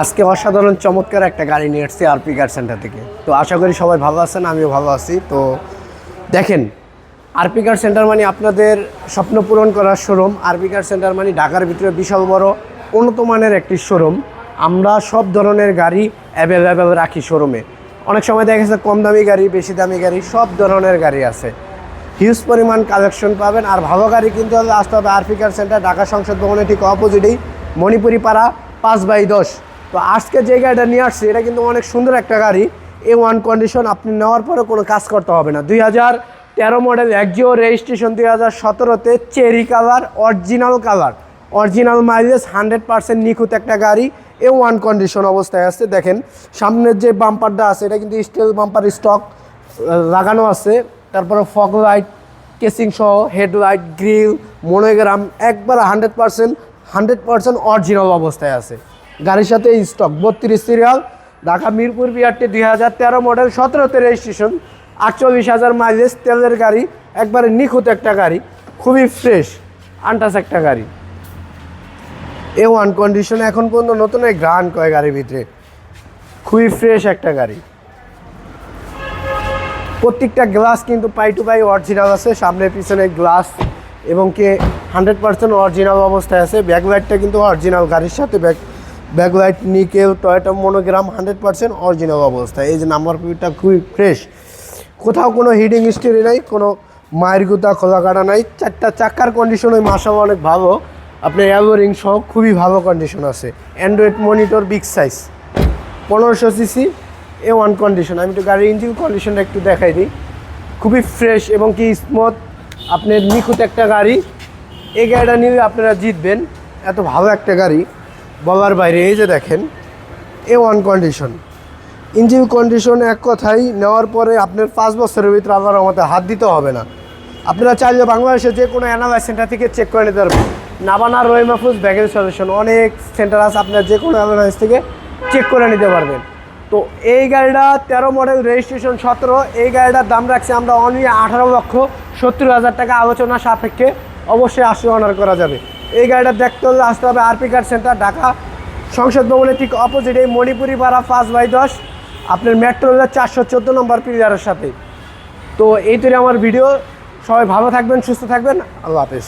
আজকে অসাধারণ, চমৎকার একটা গাড়ি নিয়ে এসেছি আরপি কার সেন্টার থেকে। তো আশা করি সবাই ভালো আছেন, আমিও ভালো আছি। তো দেখেন, আরপি কার সেন্টার মানে আপনাদের স্বপ্ন পূরণ করার শোরুম। আরপি কার সেন্টার মানে ঢাকার ভিতরে বিশাল বড়, উন্নত মানের একটি শোরুম। আমরা সব ধরনের গাড়ি অ্যাভেলেবেল রাখি শোরুমে। অনেক সময় দেখা যাচ্ছে কম দামি গাড়ি, বেশি দামি গাড়ি, সব ধরনের গাড়ি আছে। হিউজ পরিমাণ কালেকশন পাবেন, আর ভালো গাড়ি কিনতে হলে আসতে হবে আরফিকার সেন্টার, ঢাকা সংসদ ভবনের ঠিক অপোজিটেই মণিপুরি পাড়া, পাঁচ বাই দশ। তো আজকে যে গাড়িটা নিয়ে আসছি, এটা কিন্তু অনেক সুন্দর একটা গাড়ি। এ ওয়ান কন্ডিশন আপনি নেওয়ার পরে কোনো কাজ করতে হবে না। দুই হাজার তেরো মডেল একজিও রেজিস্ট্রেশন দুই হাজার সতেরোতে cherry colour original colour original mileage hundred percent নিখুঁত একটা গাড়ি। এ ওয়ান কন্ডিশন অবস্থায় আছে, দেখেন। সামনের যে বাম্পারটা আছে, এটা কিন্তু স্টিল বাম্পার স্টক লাগানো আছে। তারপরে ফগ লাইট কেসিং সহ হেডলাইট গ্রিল মনোগ্রাম একবার hundred percent hundred percent original অবস্থায় আছে। গাড়ির সাথে স্টক বত্রিশ সিরিয়াল ঢাকা মিরপুর বিআরটি দুই হাজার তেরো মডেল সতেরোতে রেজিস্ট্রেশন আটচল্লিশ হাজার মাইলেজ তেলের গাড়ি, একবারে নিখুঁত একটা গাড়ি, খুবই ফ্রেশ আনটাস একটা গাড়ি। এ ওয়ান কন্ডিশন এখন পর্যন্ত নতুন এই গ্রান কয় গাড়ির ভিতরে? খুবই ফ্রেশ একটা গাড়ি। প্রত্যেকটা গ্লাস কিন্তু পাই টু পাই অরিজিনাল আছে, সামনে পিছনে গ্লাস এবং কে হান্ড্রেড পার্সেন্ট অরিজিনাল অবস্থায় আছে। ব্যাকলাইটটা কিন্তু অরিজিনাল গাড়ির সাথে back backlight, nickel, Toyota monogram hundred percent original অবস্থায় এই যে নাম্বার প্লেটটা খুবই ফ্রেশ। কোথাও কোনো হিডিং স্টিরি নাই, কোনো মায়ের গুতা, খোলা কাটা নাই। চারটা চাকার কন্ডিশন ওই মাসাও অনেক ভালো। আপনার অ্যালোরিং সহ খুবই ভালো কন্ডিশন আছে। অ্যান্ড্রয়েড মনিটর বিগ সাইজ পনেরোশো সিসি এ ওয়ান কন্ডিশন আমি একটু গাড়ির ইঞ্জিন কন্ডিশনটা একটু দেখাই দিই। খুবই ফ্রেশ এবং কি স্মুথ আপনার নিখুঁত একটা গাড়ি। এই গাড়িটা নিয়ে আপনারা জিতবেন। এত ভালো একটা গাড়ি। বলার বাইরে, এই যে দেখেন A one condition engine condition এক কথাই নেওয়ার পরে আপনার পাঁচ বছরের ভিতরে আল্লাহর মতো হাত দিতে হবে না। আপনারা চাইলে বাংলাদেশে যে কোনো অ্যানালাইজ সেন্টার থেকে চেক করে নিতে পারবেন। নাবানা রই মাহফুজ, ব্যাগেজ সলিউশন অনেক সেন্টার আছে, আপনার যে কোনো অ্যানালাইজ থেকে চেক করে নিতে পারবেন। তো এই গাড়িটা তেরো মডেল রেজিস্ট্রেশন সতেরো, এই গাড়িটার দাম রাখছি আমরা অনলি আঠারো লক্ষ সত্তর হাজার টাকা, আলোচনা সাপেক্ষে অবশ্যই আসলে অনার করা যাবে। এই গাড়িটা দেখতে হলে আসতে হবে আরপি কার সেন্টার ঢাকা। সংসদ ভবনের ঠিক অপোজিট এই মণিপুরি পাড়া পাঁচ বাই দশ। আপনার মেট্রো রেলের চারশো চোদ্দ নম্বর পিলারের সাথে। তো এই তৈরি আমার ভিডিও সবাই ভালো থাকবেন, সুস্থ থাকবেন। আল্লাহ হাফেজ।